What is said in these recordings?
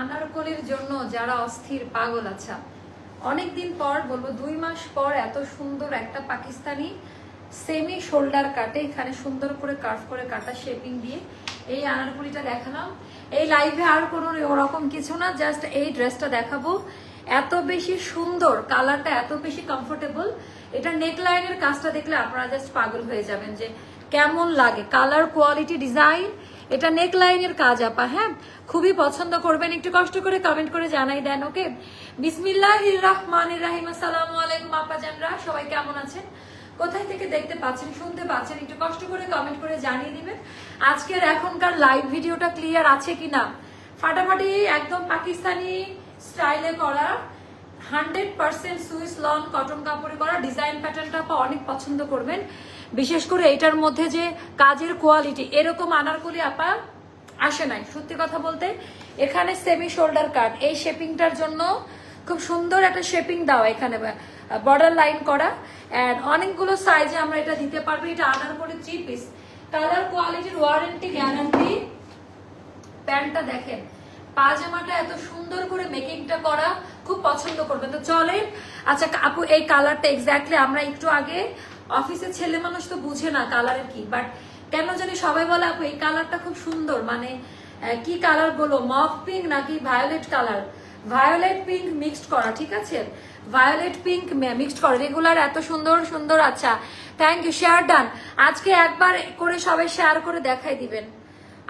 আনারকলির জন্য যারা অস্থির পাগল আচ্ছা অনেক দিন পর, বলব দুই মাস পর এত সুন্দর একটা পাকিস্তানি সেমি শোল্ডার কাটে এখানে সুন্দর করে কার্ভ করে কাটা শেপিং দিয়ে এই আনারকলিটা দেখালাম। এই লাইভে আর কোনো ওরকম কিছু না জাস্ট এই ড্রেসটা দেখাবো। এত বেশি সুন্দর কালারটা এত বেশি কমফোর্টেবল এটা নেকলাইনের কাজটা দেখলে আপনারা জাস্ট পাগল হয়ে যাবেন যে কেমন লাগে। কালার কোয়ালিটি ডিজাইন এটা নেক লাইনের কাজ, আপা। হ্যাঁ খুবই পছন্দ করবেন। একটু কষ্ট করে কমেন্ট করে জানাই দেন, ওকে? বিসমিল্লাহ রহমান রাহিম। আসসালামু আলাইকুম, আপা সবাই কেমন আছেন? কোথায় থেকে দেখতে পাচ্ছেন, শুনতে পাচ্ছেন, একটু কষ্ট করে কমেন্ট করে জানিয়ে দিবেন। আজকের এখনকার লাইভ ভিডিওটা ক্লিয়ার আছে কিনা? ফাটাফাটি একদম পাকিস্তানি স্টাইলে করা hundred percent Swiss long cotton কাপড়ে করা ডিজাইন প্যাটার্নটা অনেক পছন্দ করবেন। বিশেষ করে এটার মধ্যে যে কাজের কোয়ালিটি এরকম আনারকলি আপা আসে নাই। সত্যি কথা বলতে, এখানে সেমি শোল্ডার কাট এই শেপিংটার জন্য খুব সুন্দর একটা শেপিং দেওয়া এখানে বর্ডার লাইন করা। অ্যান্ড অনেকগুলো সাইজে আমরা এটা দিতে পারব, এটা আনার আনারকলি থ্রি পিস কালার কোয়ালিটির ওয়ারেন্টি গ্যারান্টি প্যান্টটা দেখেন, পাজামাটা এত সুন্দর করে মেকিংটা করা, খুব পছন্দ করবেন। তো চলেন আচ্ছা আপু, এই কালারটা এক্স্যাক্টলি আমরা একটু আগে অফিসের ছেলে মানুষ তো বুঝে না কালারের কি বাট কেন জানি সবাই বলে, আপু, এই কালারটা খুব সুন্দর মানে কি কালার বলো মফ পিঙ্ক নাকি violet colour violet pink mixed করা, ঠিক আছে? ভায়োলেট পিঙ্ক মিক্সড করা রেগুলার এত সুন্দর সুন্দর আচ্ছা থ্যাংক ইউ শেয়ার ডান আজকে একবার করে সবাই শেয়ার করে দেখাই দিবেন।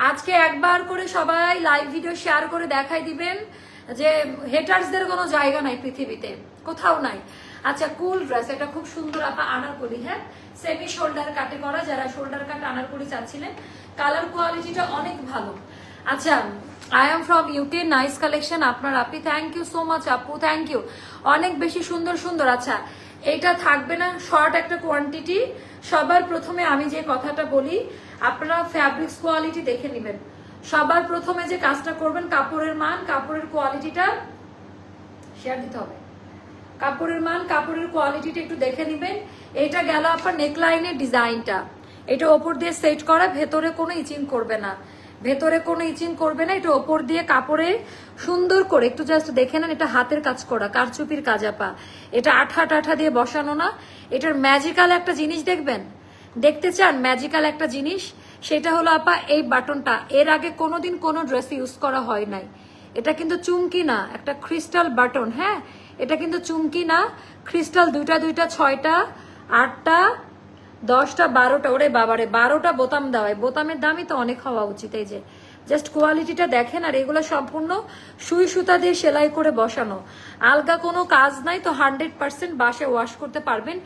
আজকে একবার করে সবাই লাইভ ভিডিও শেয়ার করে দেখাই দিবেন যে হেটার্সদের কোনো জায়গা নাই পৃথিবীতে, কোথাও নাই। আচ্ছা কুল ড্রেস এটা খুব সুন্দর আপা আনারকলি হ্যাঁ? সেমি শোল্ডার কাটে করা, যারা শোল্ডার কাট আনারকলি চাচ্ছিলেন কালার কোয়ালিটিটা অনেক ভালো। আচ্ছা I am from UK nice collection আপনার আপনি থ্যাংক ইউ সো মাচ আপু থ্যাংক ইউ অনেক বেশি সুন্দর সুন্দর আচ্ছা এটা থাকবে না শর্ট একটা কোয়ান্টিটি সবার প্রথমে আমি যে কথাটা বলি, আপনারা ফ্যাব্রিক্স কোয়ালিটি দেখে নেবেন। সবার প্রথমে যে কাজটা করবেন, কাপড়ের মান, কাপড়ের কোয়ালিটিটা শেয়ার দিতে হবে। কাপড়ের মান, কাপড়ের কোয়ালিটিটা একটু দেখে নেবেন। এটা গেল আপনার নেকলাইনের ডিজাইনটা এটা ওপর দিয়ে সেট করা, ভেতরে কোনো ইচিং করবে না। ভেতরে কোনো ইচিং করবে না, এটা ওপর দিয়ে কাপড়ে সুন্দর করে, একটু জাস্ট দেখে নেন, এটা হাতের কাজ করা, কারচুপির কাজাপা এটা আঠা টাঠা দিয়ে বসানো না, এটার ম্যাজিক্যাল একটা জিনিস দেখবেন? দেখতে চান ম্যাজিক্যাল একটা জিনিস? সেটা হলো আপা, এই বাটনটা। এর আগে কোনোদিন কোনো ড্রেস ইউজ করা হয় নাই। এটা কিন্তু চুমকি না, একটা ক্রিস্টাল বাটন হ্যাঁ? এটা কিন্তু চুমকি না। ক্রিস্টাল দুইটা দুইটা, ছয়টা, আটটা, দশটা, বারোটা। ওরে বাবারে, বারোটা বোতাম দেওয়া। হয় বোতামের দামই তো অনেক হওয়া উচিত, এই যে। জাস্ট কোয়ালিটিটা দেখেন আর এগুলো সম্পূর্ণ সুই সুতা দিয়ে সেলাই করে বসানো। আলগা কোনো কাজ নাই তো হান্ড্রেড পার্সেন্ট বাসে ওয়াশ করতে পারবেন।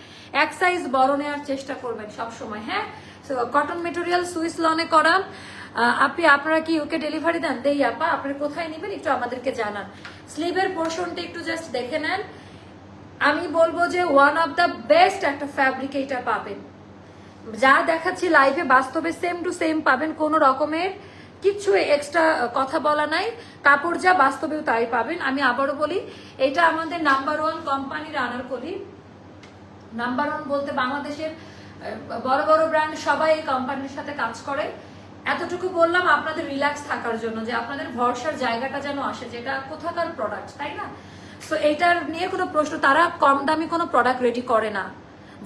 এক সাইজ বড় নেওয়ার চেষ্টা করবেন সব সময় হ্যাঁ? কটন মেটেরিয়াল সুইস লনে করা আপনি, আপনারা কি ইউকে ডেলিভারি দেন? দেই, আপা, আপনি কোথায় নেবেন একটু আমাদেরকে জানান। স্লিভের পোর্শনটা একটু জাস্ট দেখে নেন। আমি বলব যে ওয়ান অফ দ্য বেস্ট একটা ফ্যাব্রিক এটা পাবেন। যা দেখাচ্ছি লাইভে বাস্তবে সেম টু সেম পাবেন, কোনো রকমের কিচ্ছু এক্সট্রা কথা বলা নাই। কাপড় যা বাস্তবেও তাই পাবেন। আমি আবারও বলি, এটা আমাদের নাম্বার ওয়ান কোম্পানির আনার করি নাম্বার ওয়ান বলতে বাংলাদেশের বড় বড় ব্র্যান্ড সবাই এই কোম্পানির সাথে কাজ করে। এতটুকু বললাম আপনাদের রিল্যাক্স থাকার জন্য, যে আপনাদের ভরসার জায়গাটা যেন আসে, যেটা কোথাকার প্রোডাক্ট তাই না? সো এইটার নিয়ে কোনো প্রশ্ন, তারা কম দামি কোনো প্রোডাক্ট রেডি করে না,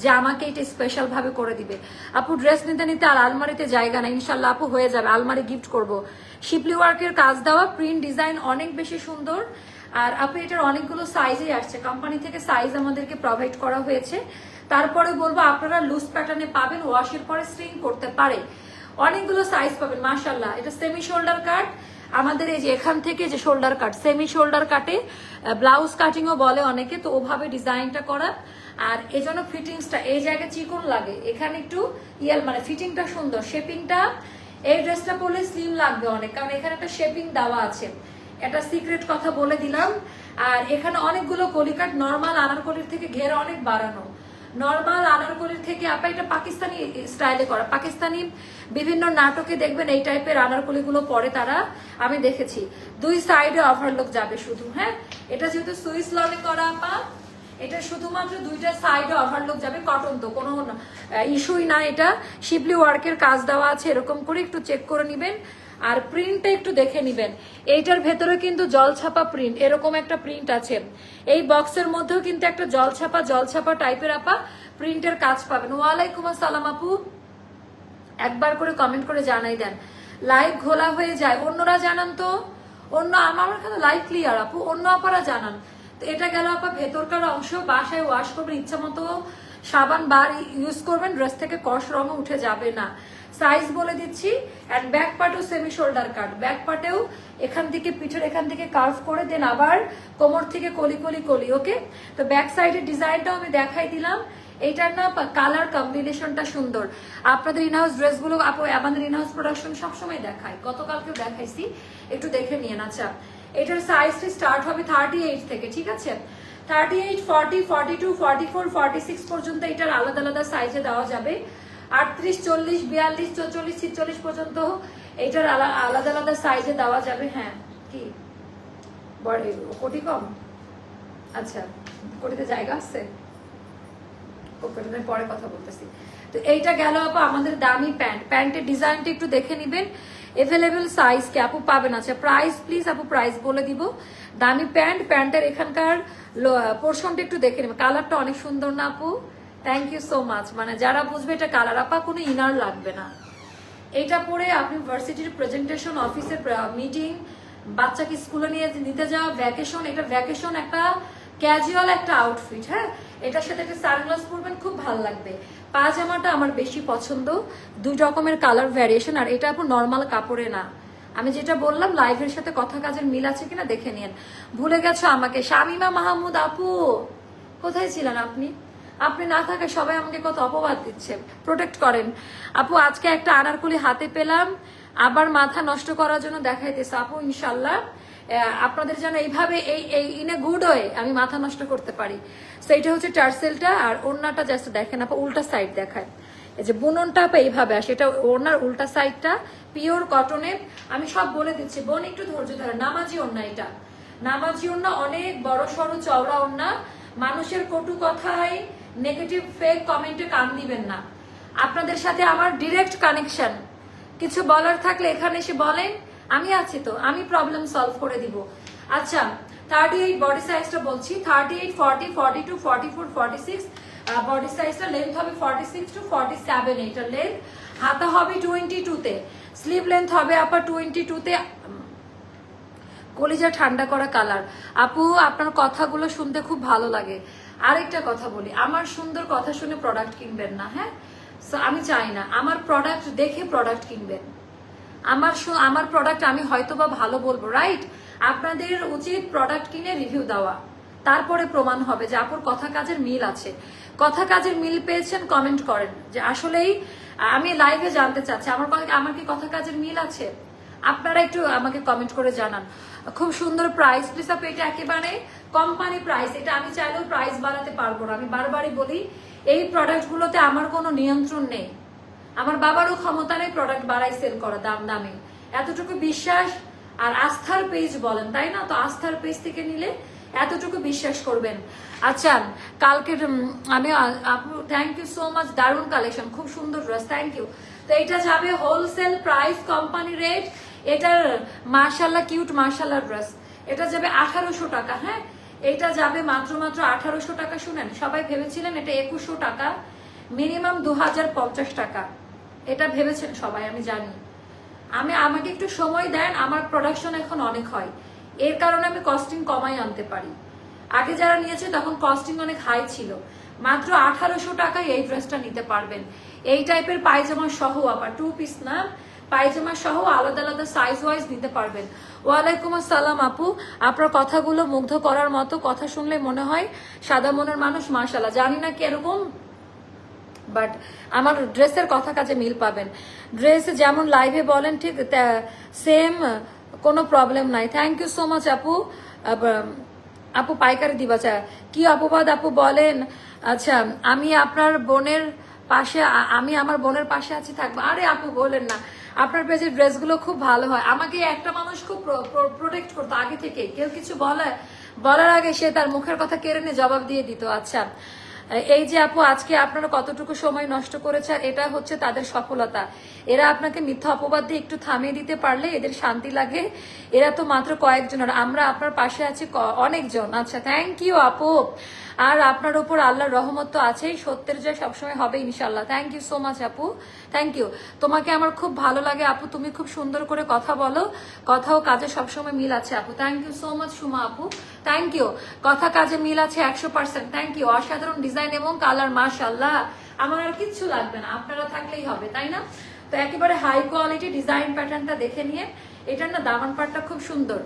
যে আমাকে এটা স্পেশাল ভাবে করে দিবে। আপু ড্রেস নিতে নিতে আর আলমারিতে জায়গা নাই ইনশাল্লাহ আপু হয়ে যাবে, আলমারি গিফট করব। শিপলি ওয়ার্কের কাজ দেওয়া প্রিন্ট ডিজাইন অনেক বেশি সুন্দর, আর আপু, এটার অনেকগুলো সাইজেই আসছে। কোম্পানি থেকে সাইজ আমাদেরকে প্রোভাইড করা হয়েছে। তারপরে বলব, আপনারা লুজ প্যাটার্নে পাবেন ওয়াশের পরে স্ট্রিং করতে পারে। অনেকগুলো সাইজ পাবেন মাশাল্লাহ এটা সেমি শোল্ডার কাট আমাদের এই যে এখান থেকে যে শোল্ডার কাট সেমি শোল্ডার কাটে ব্লাউজ কাটিংও বলে অনেকে, তো ওভাবে ডিজাইনটা করা। আর এই জন্য ফিটিংসটা এই জায়গায় চিকন লাগে। এখানে একটু ইয়াল মানে ফিটিংটা সুন্দর। শেপিংটা এই ড্রেসটা পরলে স্লিম লাগবে অনেক, কারণ এখানে একটা শেপিং দেওয়া আছে। একটা সিক্রেট কথা বলে দিলাম। আর এখানে অনেকগুলো কলিকাট নর্মাল আনারকলির থেকে ঘেরা অনেক বাড়ানো। নর্মাল আনারকলির থেকে আপা, এটা পাকিস্তানি স্টাইলে করা। পাকিস্তানি বিভিন্ন নাটকে দেখবেন এই টাইপের আনারকলিগুলো পরে তারা, আমি দেখেছি। দুই সাইডে ওভারলোক যাবে শুধু হ্যাঁ? এটা যেহেতু সুইস লনে করা আপা, এটা শুধুমাত্র দুইটা সাইডে ওভারলোক যাবে। কটন তো, কোনো ইস্যুই না এটা। শিবলি ওয়ার্কের কাজ দেওয়া আছে এরকম করে, একটু চেক করে নিবেন। আর প্রিন্টটা একটু দেখে নিবেন। এইটার ভেতরে কিন্তু জলছাপা প্রিন্ট এরকম একটা প্রিন্ট আছে। এই বক্সের মধ্যেও কিন্তু একটা জলছাপা জলছাপা টাইপের আপা প্রিন্টের কাজ পাবেন। ওয়ালাইকুম আসসালাম আপু। একবার করে কমেন্ট করে জানাই দেন। লাইভ ঘোলা হয়ে যায়। অন্যরা জানান তো। অন্য আমার কাছে লাইভ ক্লিয়ার আপু। অন্য আপারা জানান। তো এটা গেল আপা ভেতরকার অংশ। বাসায় ওয়াশ করবেন ইচ্ছা মতো সাবান বার ইউজ করবেন ড্রেস থেকে কষ রঙ উঠে যাবে না। সাইজ বলে দিচ্ছি অ্যান্ড ব্যাক পার্টও সেমি শোল্ডার কাট ব্যাক পার্টেও এখান থেকে, পিঠের এখান থেকে কার্ভ করে দেন আবার কোমর থেকে কলি কলি কলি ওকে তো ব্যাক সাইডের ডিজাইনটাও আমি দেখাই দিলাম। এইটার না কালার কম্বিনেশনটা সুন্দর। আপনাদের ইনহাউস ড্রেসগুলো আপু, আমাদের ইনহাউস প্রোডাকশন সবসময় দেখায়। গতকালকেও দেখাইছি, একটু দেখে নিয়েন আচ্ছা। এটার সাইজটি স্টার্ট হবে থার্টি এইট থেকে, ঠিক আছে? Thirty eight forty forty two forty four forty six পর্যন্ত এটার আলাদা আলাদা সাইজে দেওয়া যাবে। আটত্রিশ, চল্লিশ, বিয়াল্লিশ চল্লিশ ছিচল্লিশ পর্যন্ত এটার আলা- আলাদা আলাদা সাইজে দেওয়া যাবে। হ্যাঁ কি? বড় কোটি কম? আচ্ছা কোটিতে জায়গা আছে? পরে কথা বলতেছি। তো এইটা গেল আপু আমাদের দামি প্যান্ট। প্যান্টের ডিজাইনটা একটু দেখে নিবেন। এভেলেবেল সাইজ কি আপু পাবেন আচ্ছা প্রাইস প্লিজ আপু প্রাইস বলে দিব। দামি প্যান্ট, প্যান্টের এখানকার পোর্শনটা একটু দেখে নেবেন। কালারটা অনেক সুন্দর না আপু? থ্যাংক ইউ সো মাচ মানে যারা বুঝবে এটা কালার আপা, কোনো ইনার লাগবে না। এটা পরে আপনি ভার্সিটির প্রেজেন্টেশন অফিসের মিটিং বাচ্চাকে স্কুলে নিয়ে নিতে যাওয়া ভ্যাকেশন এটা ভ্যাকেশন একটা ক্যাজুয়াল একটা আউটফিট হ্যাঁ? এটার সাথে একটা সানগ্লাস পরবেন, খুব ভালো লাগবে। পাজামাটা আমার বেশি পছন্দ। দুই রকমের কালার ভ্যারিয়েশন আর এটা আপনার নর্মাল কাপড়ে না। আমি যেটা বললাম লাইভের সাথে কথা কাজের মিল আছে কিনা দেখে নিন। ভুলে গেছো আমাকে, শামিমা মাহমুদ আপু! কোথায় ছিলেন আপনি? আপনি না থাকে সবাই আমাকে কত অপবাদ দিচ্ছে। প্রোটেক্ট করেন। আপু, আজকে একটা আনারকুলি হাতে পেলাম। আবার মাথা নষ্ট করার জন্য দেখাইতেছে। আপু ইনশাল্লাহ আপনাদের যেন এইভাবে এই এই ইনে গুড হয়ে আমি মাথা নষ্ট করতে পারি। সেইটা হচ্ছে টার্সেলটা আর ওড়নাটা জাস্ট দেখেন, আপা উল্টা সাইড দেখায়। এই যে বুননটা এইভাবে আসে, এটা ওনার উল্টা সাইডটা পিওর কটনে আমি সব বলে দিচ্ছি, বোন একটু ধৈর্য ধরে নামাজি ওড়না এটা। নামাজি ওড়না অনেক বড় সড়ো চওড়া ওড়না। মানুষের কটু কথায় নেগেটিভ ফেক কমেন্টে কান দিবেন না। আপনাদের সাথে আমার ডিরেক্ট কানেকশন কিছু বলার থাকলে এখানে এসে বলেন আমি আছি তো আমি প্রবলেম সলভ করে দিব। আচ্ছা থার্টি এইট বডি সাইজটা বলছি thirty eight forty forty two forty four forty six body সাইজটা লেন্থ হবে forty six two forty seven এইটার লেন্থ হাতা হবে টোয়েন্টি টুতে স্লিভ লেন্থ হবে আবার টোয়েন্টি টুতে কলিজা ঠান্ডা করা কালার আপু আপনার কথাগুলো শুনতে খুব ভালো লাগে। আরেকটা কথা বলি আমার সুন্দর কথা শুনে প্রোডাক্ট কিনবেন না হ্যাঁ? So, আমি চাই না আমার প্রোডাক্ট দেখে প্রোডাক্ট কিনবেন। আমার আমার প্রোডাক্ট আমি হয়তো বা ভালো বলব রাইট আপনাদের উচিত প্রোডাক্ট কিনে রিভিউ দেওয়া। তারপরে প্রমাণ হবে যে আপুর কথা কাজের মিল আছে। কথা কাজের মিল পেয়েছেন কমেন্ট করেন যে আসলেই আমি লাইভে জানতে চাচ্ছি। আমার আমার কি কথা কাজের মিল আছে? আপনারা একটু আমাকে কমেন্ট করে জানান। খুব সুন্দর প্রাইস প্লিজ আপ, এটা একেবারে কোম্পানি প্রাইস এটা আমি চাইলেও প্রাইস বাড়াতে পারব না। আমি বারবারই বলি, এই প্রোডাক্টগুলোতে আমার কোনো নিয়ন্ত্রণ নেই। আমার বাবারও ক্ষমতা নেই প্রোডাক্ট বাড়াই সেল করা দাম দামে। এতটুকু বিশ্বাস আর আস্থার পেজ বলেন, তাই না? তো আস্থার পেজ থেকে নিলে এতটুকু বিশ্বাস করবেন। আচ্ছা কালকের আমি আপু থ্যাংক ইউ সো মাচ দারুণ কালেকশন খুব সুন্দর ড্রেস থ্যাংক ইউ তো এটা যাবে হোলসেল প্রাইস কোম্পানি রেট এটার মার্শাল্লাহ কিউট মার্শাল্লাহ ড্রেস এটা যাবে আঠারোশো টাকা হ্যাঁ? এটা যাবে মাত্র মাত্র আঠারোশো টাকা, শুনেন? সবাই ভেবেছিলেন এটা একুশশো টাকা মিনিমাম দু হাজার পঞ্চাশ টাকা। এটা ভেবেছেন সবাই, আমি জানি। আমি, আমাকে একটু সময় দেন, আমার প্রোডাকশন এখন অনেক হয়। এর কারণে আমি কস্টিং কমাই আনতে পারি। আগে যারা নিয়েছে তখন কস্টিং অনেক হাই ছিল। মাত্র আঠারোশো টাকায় এই ড্রেসটা নিতে পারবেন। এই টাইপের পায়জামা সহ আবার টু পিস না, পায়জামা সহ আলাদা আলাদা সাইজ ওয়াইজ নিতে পারবেন। ওয়ালাইকুম আসসালাম আপু। আপনার কথাগুলো মুগ্ধ করার মতো কথা শুনলে মনে হয় সাদা মনের মানুষ মাশাল্লাহ জানি না কীরকম বাট আমার ড্রেসের কথা কাজে মিল পাবেন। ড্রেস যেমন লাইভে বলেন, ঠিক সেম কোনো প্রবলেম নাই। থ্যাংক ইউ সো মাচ আপু। আপু পাইকারি দিবা চা কি অপবাদ আপু বলেন? আচ্ছা আমি আপনার বোনের পাশে আমি আমার বোনের পাশে আছি, থাকব। আরে আপু বলেন না, আপনার পেজের ড্রেসগুলো খুব ভালো হয়। আমাকে একটা মানুষ খুব প্রোটেক্ট করতো আগে থেকে। কেউ কিছু বলে, বলার আগে সে তার মুখের কথা কেড়ে নিয়ে জবাব দিয়ে দিত। আচ্ছা এই যে আপু, আজকে আপনারা কতটুকু সময় নষ্ট করেছে আর এটা হচ্ছে তাদের সফলতা। এরা আপনাকে মিথ্যা অপবাদ দিয়ে একটু থামিয়ে দিতে পারলে এদের শান্তি লাগে। এরা তো মাত্র কয়েকজন, আর আমরা আপনার পাশে আছি অনেকজন। আচ্ছা থ্যাংক ইউ আপু। আর আপনার উপর আল্লাহর রহমত তো আছেই, সত্যের জয় সবসময় হবে ইনশাল্লাহ থ্যাংক ইউ সো মাচ আপু। থ্যাংক ইউ তোমাকে আমার খুব ভালো লাগে, আপু। তুমি খুব সুন্দর করে কথা বলো। কথা ও কাজে সবসময় মিল আছে, আপু। Thank you so much Suma আপু। থ্যাংক ইউ কথা কাজে মিল আছে একশো পার্সেন্ট থ্যাংক ইউ অসাধারণ ডিজাইন এবং কালার মাশাল্লাহ আমার আর কিচ্ছু লাগবে না, আপনারা থাকলেই হবে, তাই না? তো একেবারে হাই কোয়ালিটি ডিজাইন প্যাটার্নটা দেখে নিয়ে, এটার না দামান পাটটা খুব সুন্দর।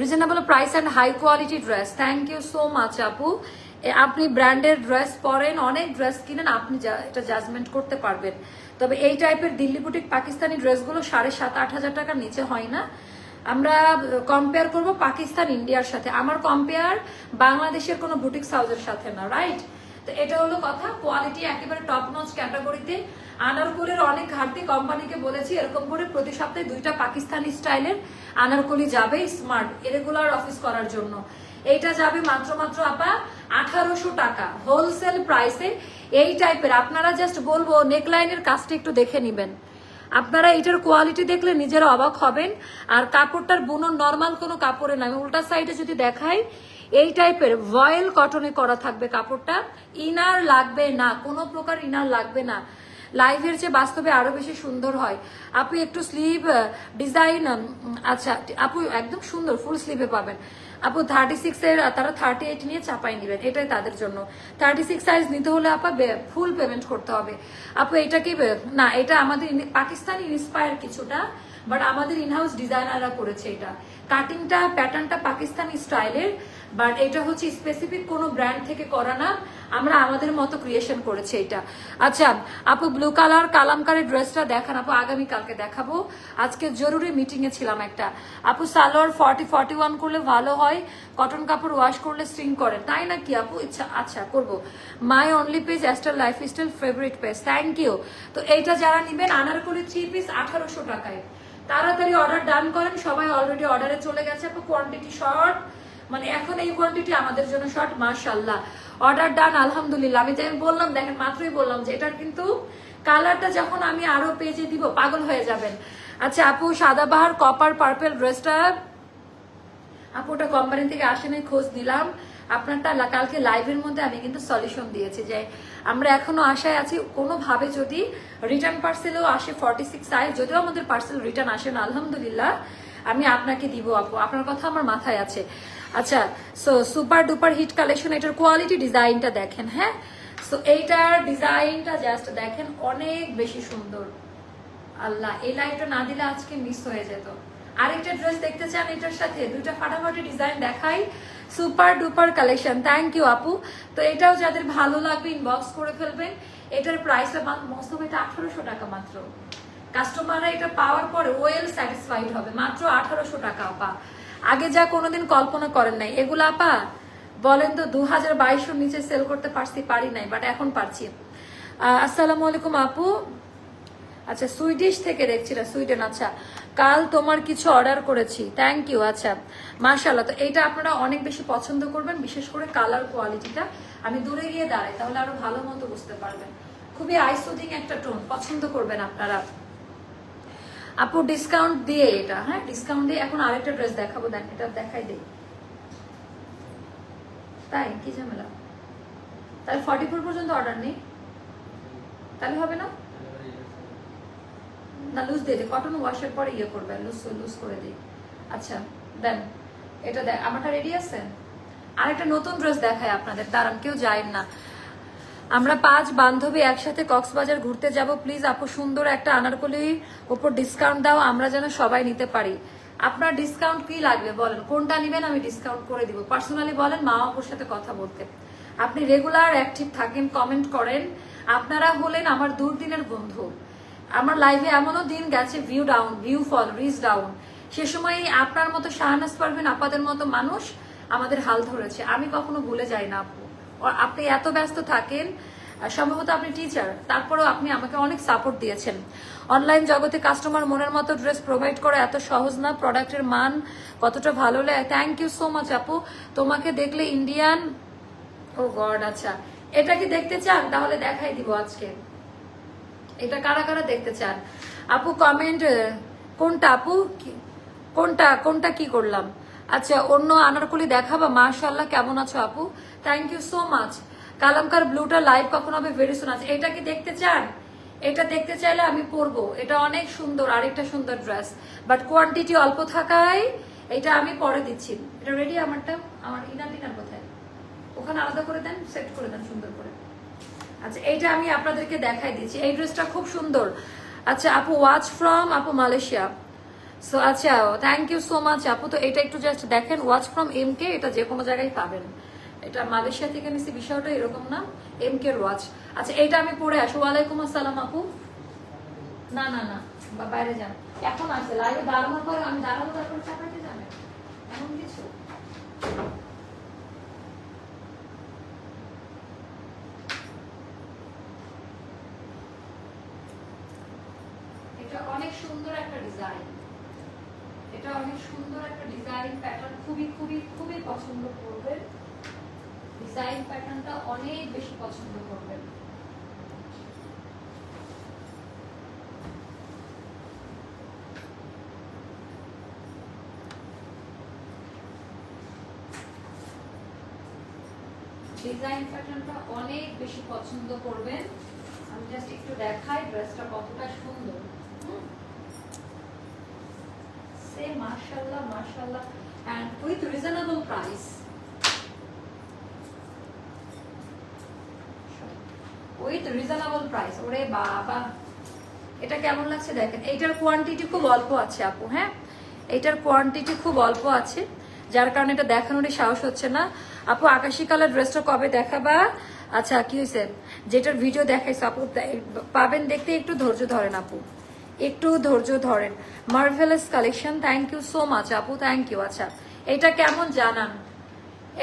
Reasonable price and high quality dress thank you so much আপু আপনি ব্র্যান্ডের ড্রেস পরেন, অনেক ড্রেস কিনেন, আপনি এটা জাজমেন্ট করতে পারবেন। তবে এই টাইপের দিল্লি বুটিক পাকিস্তানি ড্রেসগুলো সাড়ে সাত, আট হাজার টাকার নিচে হয় না। আমরা কম্পেয়ার করব পাকিস্তান ইন্ডিয়ার সাথে। আমার কম্পেয়ার বাংলাদেশের কোনো বুটিক হাউসের সাথে না রাইট তো এটা হলো কথা। কোয়ালিটি একেবারে টপ নচ ক্যাটাগরিতে আনারকুলির অনেক ঘাটতি কোম্পানিকে বলেছি, এরকম করে প্রতি সপ্তাহে দুইটা পাকিস্তানি স্টাইলের আনারকুলি যাবে স্মার্ট রেগুলার অফিস করার জন্য। এইটা যাবে মাত্র মাত্র আপা আঠারোশো টাকা, হোলসেল প্রাইসে এই টাইপের। আপনারা জাস্ট বলব, নেকলাইনের কাজটা একটু দেখে নিবেন। আপনারা এটার কোয়ালিটি দেখলে নিজেরা অবাক হবেন, আর কাপড়টার বুনন নর্মাল কোনো কাপড়ে না। আমি উল্টা সাইডে যদি দেখাই, এই টাইপের ভয়েল কটনে করা থাকবে কাপড়টা। ইনার লাগবে না, কোনো প্রকার ইনার লাগবে না। লাইভের চেয়ে বাস্তবে আরও বেশি সুন্দর হয়। আপু একটু স্লিভ ডিজাইন আচ্ছা আপু একদম সুন্দর ফুল স্লিভে পাবেন। আপু থার্টি সিক্স এর তারা থার্টি এইট নিয়ে চাপাই নেবেন, এটাই তাদের জন্য। থার্টি সিক্স সাইজ নিতে হলে আপা ফুল পেমেন্ট করতে হবে। আপু এটা কি না, এটা আমাদের পাকিস্তানি ইন্সপায়ার কিছুটা বাট আমাদের ইনহাউস ডিজাইনাররা করেছে এটা। কাটিংটা প্যাটার্নটা পাকিস্তানি স্টাইলের বাট এটা হচ্ছে স্পেসিফিক কোনো ব্র্যান্ড থেকে করা না। আমরা আমাদের মতো ক্রিয়েশন করেছি এটা। আচ্ছা আপু ব্লু কালার কালামকারের ড্রেসটা দেখান। আপু, আগামী কালকে দেখাবো। আজকে জরুরি মিটিং এ ছিলাম একটা। আপু, সালোয়ার ফর্টি ফর্টি ওয়ান করলে ভালো হয়। কটন কাপড় ওয়াশ করলে স্ট্রিং করে। তাই না কি আপু? ইচ্ছা আচ্ছা করব। My only page Aster life style favourite page thank you তো এইটা যারা নিবেন, আনারকলি থ্রি পিস আঠারোশো টাকায়। তাড়াতাড়ি অর্ডার ডান করেন। সবাই অলরেডি অর্ডারে চলে গেছে। আপু কোয়ান্টিটি শর্ট মানে এখন এই কোয়ান্টিটি আমাদের জন্য শর্ট মার্শাল্লাহ অর্ডার ডান আলহামদুলিল্লাহ। আমি যেমন বললাম, দেখেন, মাত্রই বললাম যে এটার কিন্তু কালারটা যখন আমি আরও পেজে দিব, পাগল হয়ে যাবেন। আচ্ছা আপু সাদাবাহার কপার পার্পেল ড্রেসটা আপু, ওটা কোম্পানি থেকে আসে নাই খোঁজ দিলাম আপনারটা কালকে লাইভের মধ্যে আমি কিন্তু সলিউশন দিয়েছি যে আমরা এখনও আশায় আছি, কোনোভাবে যদি রিটার্ন পার্সেলও আসে ফর্টি সিক্স সাইজ যদিও আমাদের পার্সেল রিটার্ন আসে না, আলহামদুলিল্লাহ। আমি আপনাকে দিব, আপু। আপনার কথা আমার মাথায় আছে। আচ্ছা so super duper hit collection এটার কোয়ালিটি ডিজাইনটা দেখেন হ্যাঁ? সো এইটার ডিজাইনটা জাস্ট দেখেন, অনেক বেশি সুন্দর। আল্লাহ, এই লাইটটা না দিলে আজকে মিস হয়ে যেত। আরেকটা ড্রেস দেখতে চান এটার সাথে, দুইটা ফাটাফাটি ডিজাইন দেখাই। Super duper collection thank you আপু। তো এটাও যাদের ভালো লাগবে ইনবক্স করে ফেলবেন। এটার প্রাইস মস্ত এটা আঠারোশো টাকা মাত্র। কাস্টমাররা এটা পাওয়ার পরে ওয়েল স্যাটিসফাইড হবে। মাত্র আঠারোশো টাকা আপা। আগে যা কোনোদিন কল্পনা করেন নাই। এগুলো আপা, বলেন তো দু হাজার বাইশের নিচে সেল করতে পারছি, পারি নাই বাট এখন পারছি। আসসালামু আলাইকুম আপু। আচ্ছা সুইডিশ থেকে দেখছি না সুইডেন আচ্ছা। কাল তোমার কিছু অর্ডার করেছি। থ্যাংক ইউ আচ্ছা। মার্শাল্লাহ তো এইটা আপনারা অনেক বেশি পছন্দ করবেন, বিশেষ করে কালার কোয়ালিটিটা আমি দূরে গিয়ে দাঁড়াই, তাহলে আরও ভালো মতো বুঝতে পারবেন। খুবই আইসুদিং একটা টোন পছন্দ করবেন আপনারা। আপু ডিসকাউন্ট দিয়ে এটা হ্যাঁ? ডিসকাউন্ট দিয়ে এখন আরেকটা ড্রেস দেখাবো দেন এটা দেখাই দেই। তাই? কি ঝামেলা? তাহলে ফর্টি ফোর পর্যন্ত অর্ডার নেই তাহলে হবে না? না লুজ দিয়ে দিই কটন ওয়াশের পরে ইয়ে করবে লুজ লুজ করে দিই আচ্ছা দেন, এটা দেখ আমারটা রেডি আছে? আরেকটা নতুন ড্রেস দেখায় আপনাদের। দাঁড়ান, কেউ যায় না। আমরা পাঁচ বান্ধবী একসাথে কক্সবাজার ঘুরতে যাব। প্লিজ আপু, সুন্দর একটা আনারকলি ওপর ডিসকাউন্ট দাও, আমরা যেন সবাই নিতে পারি। আপনার ডিসকাউন্ট কি লাগবে বলেন? কোনটা নেবেন আমি ডিসকাউন্ট করে দিব। পার্সোনালি বলেন, মা আপুর সাথে কথা বলতে। আপনি রেগুলার অ্যাক্টিভ থাকেন কমেন্ট করেন। আপনারা হলেন আমার দুর্দিনের বন্ধু। আমার লাইভে এমনও দিন গেছে view down view fall reach down সে সময় আপনার মতো শাহনাজ পারবেন আপাদের মতো মানুষ আমাদের হাল ধরেছে। আমি কখনো ভুলে যাই না আপু। আপনি এত ব্যস্ত থাকেন সম্ভবত আপনি টিচার তারপরেও আপনি আমাকে অনেক সাপোর্ট দিয়েছেন। অনলাইন জগতে কাস্টমার মনের মতো ড্রেস প্রোভাইড করা এত সহজ না প্রোডাক্টের মান কতটা ভালো লাগে। থ্যাংক ইউ সো মাচ আপু। তোমাকে দেখলে ইন্ডিয়ান ও গড আচ্ছা। এটা কি দেখতে চান? তাহলে দেখাই দিব আজকে। এটা কারা কারা দেখতে চান? আপু কমেন্ট কোনটা আপু? কোনটা কোনটা কি করলাম? আচ্ছা অন্য আনারকলি দেখাবা মাশাল্লাহ কেমন আছো আপু? থ্যাংক ইউ সো মাচ কালামকার ব্লুটা লাইভ কখন হবে ভেরি সুন আছে। এটা কি দেখতে চান? এটা দেখতে চাইলে আমি পরবো। এটা অনেক সুন্দর, আরেকটা সুন্দর ড্রেস বাট কোয়ান্টিটি অল্প থাকায় এটা আমি পরে দিচ্ছি। এটা রেডি আমারটা? আমার ইনার টিনার কোথায়? ওখানে আলাদা করে দেন সেট করে দেন, সুন্দর করে। আচ্ছা এইটা আমি আপনাদেরকে দেখাই দিচ্ছি। এই ড্রেসটা খুব সুন্দর। আচ্ছা আপু ওয়াচ ফ্রম আপু মালয়েশিয়া সো আচ্ছা থ্যাংক ইউ সো মাচ আপু। তো এটা একটু জাস্ট দেখেন ওয়াচ ফ্রম এম কে এটা যে কোনো জায়গায় পাবেন। এটা মালয়েশিয়া থেকে নিছি, বিষয়টা এরকম না এম কে ওয়াচ আচ্ছা এটা আমি পড়ে আসি ওয়ালাইকুম আসসালাম, আপু। না না না, বা- বাইরে যান। এখন আসে লাইভে দাঁড়ানোর পরে, আমি দাঁড়াবো, তারপরে চাপাইতে যাবেন। এমন কিছু এটা অনেক সুন্দর একটা ডিজাইন এটা অনেক সুন্দর একটা ডিজাইন প্যাটার্ন খুবই খুবই খুবই পছন্দ করবেন ডিজাইন প্যাটার্নটা অনেক বেশি পছন্দ করবেন ডিজাইন প্যাটার্নটা অনেক বেশি পছন্দ করবেন। আমি জাস্ট একটু দেখাই ড্রেসটা কতটা সুন্দর। সে মাশাআল্লাহ মাশাআল্লাহ। And with reasonable price with reasonable price ওরে বাবা। এটা কেমন লাগছে দেখেন? এইটার কোয়ান্টিটি খুব অল্প আছে আপু হ্যাঁ? এইটার কোয়ান্টিটি খুব অল্প আছে। যার কারণে এটা দেখানোরই সাহস হচ্ছে না। আপু, আকাশি কালার ড্রেসটা কবে দেখাবা? আচ্ছা কি হয়েছে যেটার ভিডিও দেখাইছো, আপু পাবেন দেখতে একটু ধৈর্য ধরেন, আপু। একটু ধৈর্য ধরেন। Marvelous collection thank you so much আপু থ্যাংক ইউ আচ্ছা। এটা কেমন জানান?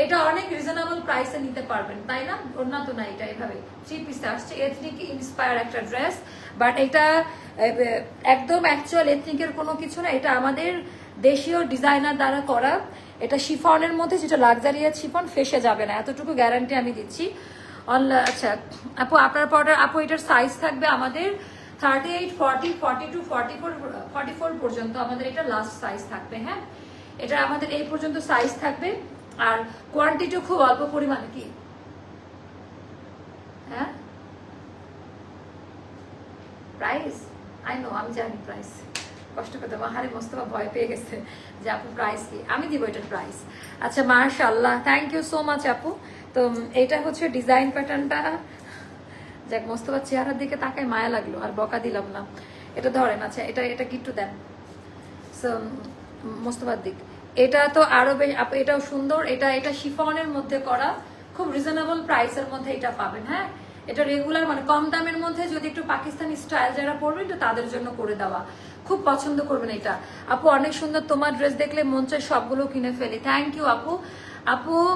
এটা অনেক রিজনেবল প্রাইসে নিতে পারবেন, তাই না? না তো না এটা এভাবে। থ্রি পিসে আসছে এথনিক ইন্সপায়ার একটা ড্রেস বাট এটা একদম অ্যাকচুয়াল এথনিকের কোনো কিছু না, এটা আমাদের দেশীয় ডিজাইনার দ্বারা করা। এটা শিফনের মধ্যে, যেটা লাক্সারিয়া শিফন, ফেসে যাবে না। এতটুকু গ্যারান্টি আমি দিচ্ছি। আচ্ছা আপু, আপনার পর্ডার আপু, এটার সাইজ থাকবে আমাদের thirty eight forty forty two forty four forty four পর্যন্ত। আমাদের এটা লাস্ট সাইজ থাকবে হ্যাঁ? এটা আমাদের এই পর্যন্ত সাইজ থাকবে। আর কোয়ান্টিটিও খুব অল্প পরিমাণে কি? হ্যাঁ? প্রাইস আই নো আমি জানি প্রাইস কষ্ট করতে হারে মোস্তফা ভয় পেয়ে গেছে যে আপু প্রাইস কি? আমি দিব এটার প্রাইস আচ্ছা মার্শাল্লাহ থ্যাংক ইউ সো মাচ আপু। তো এটা হচ্ছে ডিজাইন প্যাটার্নটা যাক মোস্তফার চেহারার দিকে তাকায় মায়া লাগল, আর বকা দিলাম না। এটা ধরেন আচ্ছা এটা এটা কিট্টু দেন। সো মোস্তফার দিক। এটা তো আরও এটাও সুন্দর, এটা এটা শিফনের মধ্যে করা, খুব রিজনেবল প্রাইসের মধ্যে এটা পাবেন হ্যাঁ? এটা রেগুলার মানে কম দামের মধ্যে যদি একটু পাকিস্তানি স্টাইল যারা পরবেন, তো তাদের জন্য করে দেওয়া। খুব পছন্দ করবেন এটা। আপু, অনেক সুন্দর তোমার ড্রেস দেখলে মন চায় সবগুলো কিনে ফেলি। থ্যাংক ইউ আপু। আপু,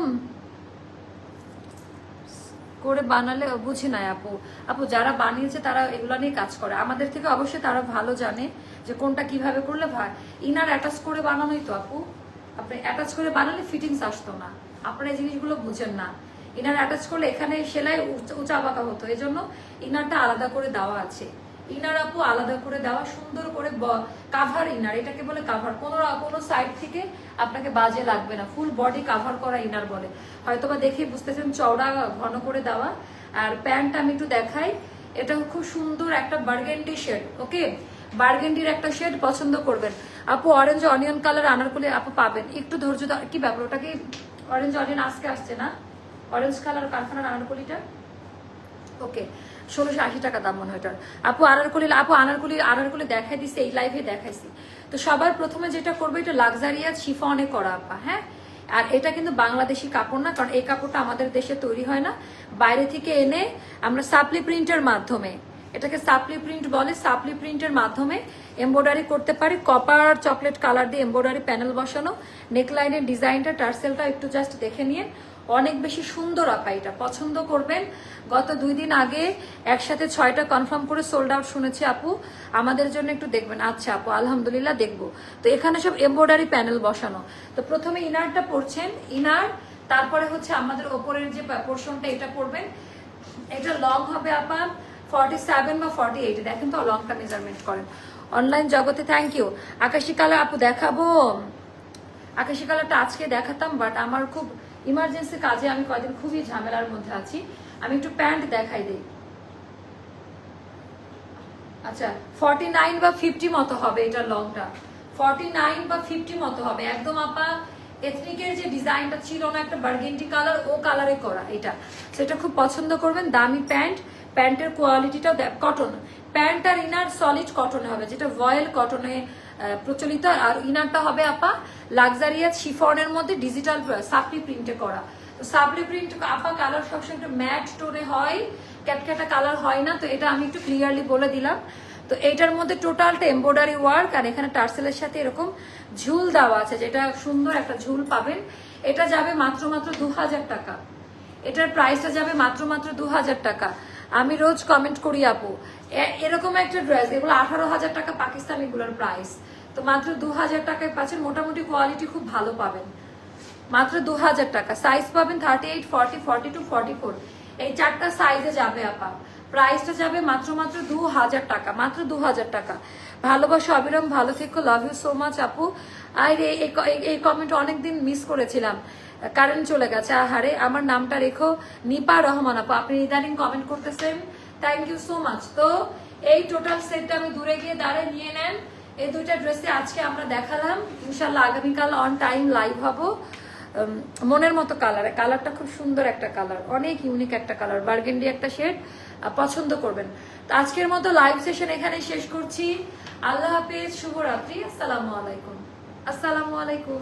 করে বানালে বুঝি নাই আপু। আপু, যারা বানিয়েছে তারা এগুলো নিয়ে কাজ করে। আমাদের থেকে অবশ্যই তারা ভালো জানে যে কোনটা কীভাবে করলে ভাই। ইনার অ্যাটাচ করে বানানোই তো আপু। আপনি অ্যাটাচ করে বানালে ফিটিংস আসতো না। আপনারা এই জিনিসগুলো বুঝেন না। ইনার অ্যাটাচ করলে এখানে সেলাই উচ- বাঁকা হতো। এই জন্য ইনারটা আলাদা করে দেওয়া আছে। ইনার আপু আলাদা করে দেওয়া, সুন্দর করে কাভার ইনার, এটাকে বলে কাভার কোনো কোনো সাইড থেকে আপনাকে বাজে লাগবে না। ফুল বডি কাভার করা ইনার বলে। হয়তোবা দেখে বুঝতেছেন চওড়া ঘন করে দেওয়া। আর প্যান্ট আমি একটু দেখাই। এটা খুব সুন্দর একটা বার্গেন্ডি শেড ওকে বার্গেন্ডির একটা শেড পছন্দ করবেন। আপু অরেঞ্জ অনিয়ন কালার আনারকলি আপু পাবেন। একটু ধৈর্য ধর- কি ব্যাপার? ওটা কি অরেঞ্জ অনিয়ন আজকে আসছে না? অরেঞ্জ কালার কারখানার আনারকলিটা ওকে, ষোলোশো আশি টাকা দাম মনে হয় আপু আনারকলি আপু আনারকলি আনারকলি দেখাই দিছে, এই লাইভে দেখাইছি। তো সবার প্রথমে যেটা করবে, এটা লাক্সারিয়া শিফনে করা, আপা হ্যাঁ? আর এটা কিন্তু বাংলাদেশি কাপড় না, কারণ এই কাপড়টা আমাদের দেশে তৈরি হয় না। বাইরে থেকে এনে আমরা সাপ্লি প্রিন্টের মাধ্যমে, এটাকে সাপ্লি প্রিন্ট বলে সাপ্লি প্রিন্টের মাধ্যমে এমব্রয়ডারি করতে পারি। কপার চকলেট কালার দিয়ে এমব্রয়ডারি প্যানেল বসানো। নেকলাইনের ডিজাইনটা টার্সেলটা একটু জাস্ট দেখে নিয়ে অনেক বেশি সুন্দর আপা এটা। পছন্দ করবেন। গত দুই দিন আগে একসাথে ছয়টা কনফার্ম করে সোল্ড আউট শুনেছি আপু। আমাদের জন্য একটু দেখবেন। আচ্ছা আপু, আলহামদুলিল্লাহ দেখব। তো এখানে সব এমব্রয়ডারি প্যানেল বসানো। তো প্রথমে ইনারটা পড়ছেন ইনার, তারপরে হচ্ছে আমাদের ওপরের যে পোর্শনটা এটা পড়বেন এটা লং হবে আপা ফর্টি সেভেন বা ফর্টি এইট দেখেন তো লংটা মেজারমেন্ট করেন। অনলাইন জগতে থ্যাংক ইউ আকাশি কালার আপু দেখাবো। আকাশি কালারটা আজকে দেখাতাম বাট আমার খুব ইমার্জেন্সি কাজে আমি কয়দিন খুবই ঝামেলার মধ্যে আছি। আমি একটু প্যান্ট দেখাই দিই। আচ্ছা ফর্টি নাইন বা ফিফটি মতো হবে এটা লংটা ফর্টি নাইন বা ফিফটি মতো হবে। একদম আপা এথনিকের যে ডিজাইনটা ছিল না, একটা বার্গেন্টি কালার ও কালারে করা এটা। সেটা খুব পছন্দ করবেন, দামি প্যান্ট। প্যান্টের কোয়ালিটিটাও কটন প্যান্ট আর ইনার সলিড কটনে হবে, যেটা ভয়েল কটনে প্রচলিত। আর ইনারটা হবে আপা লাক্সারিয়াস শিফনের মধ্যে ডিজিটাল সাপলি প্রিন্টে করা। তো সাপলি প্রিন্ট আপা কালার সবসময় একটু ম্যাট টোনে হয়, ক্যাটক্যাটা কালার হয় না, তো এটা আমি একটু ক্লিয়ারলি বলে দিলাম। তো এটার মধ্যে টোটালটা এমব্রয়ডারি ওয়ার্ক আর এখানে টার্সেলের সাথে এরকম ঝুল দেওয়া আছে, যেটা সুন্দর একটা ঝুল পাবেন। এটা যাবে মাত্র মাত্র দু হাজার টাকা। এটার প্রাইসটা যাবে মাত্র মাত্র দু হাজার টাকা। আমি রোজ কমেন্ট করি, আপু। এরকম একটা ড্রেস এগুলো আঠারো হাজার টাকা পাকিস্তানি গুলোর প্রাইস তো মাত্র দু হাজার টাকায় পাচ্ছেন, মোটামুটি কোয়ালিটি খুব ভালো পাবেন। মাত্র দু হাজার টাকা। সাইজ পাবেন thirty eight forty forty two forty four এই চারটা সাইজে যাবে, আপা। প্রাইসটা যাবে মাত্র মাত্র দু হাজার টাকা, মাত্র দু হাজার টাকা। ভালোবাসা, অবিরাম, ভালো থেকো লাভ ইউ সো মাচ আপু। আর, এই কমেন্ট অনেকদিন মিস করেছিলাম। কারেন্ট চলে গেছে। আহারে, আমার নামটা রেখো। নিপা রহমান আপু, আপনি ইদানিং কমেন্ট করতেছেন। থ্যাংক ইউ সো মাচ তো, এই টোটাল সেটটা আমি দূরে গিয়ে দাঁড়িয়ে নিয়ে নেন। এই দুইটা ড্রেসে আজকে আমরা দেখালাম। ইনশাল্লাহ আগামীকাল অন টাইম লাইভ হব। মনের মতো কালার কালারটা খুব সুন্দর একটা কালার অনেক ইউনিক একটা কালার বার্গেন্ডি একটা শেড পছন্দ করবেন। তো আজকের মতো লাইভ সেশন এখানে শেষ করছি। আল্লাহ হাফিজ, শুভরাত্রি। আসসালামু আলাইকুম। আসসালামু আলাইকুম।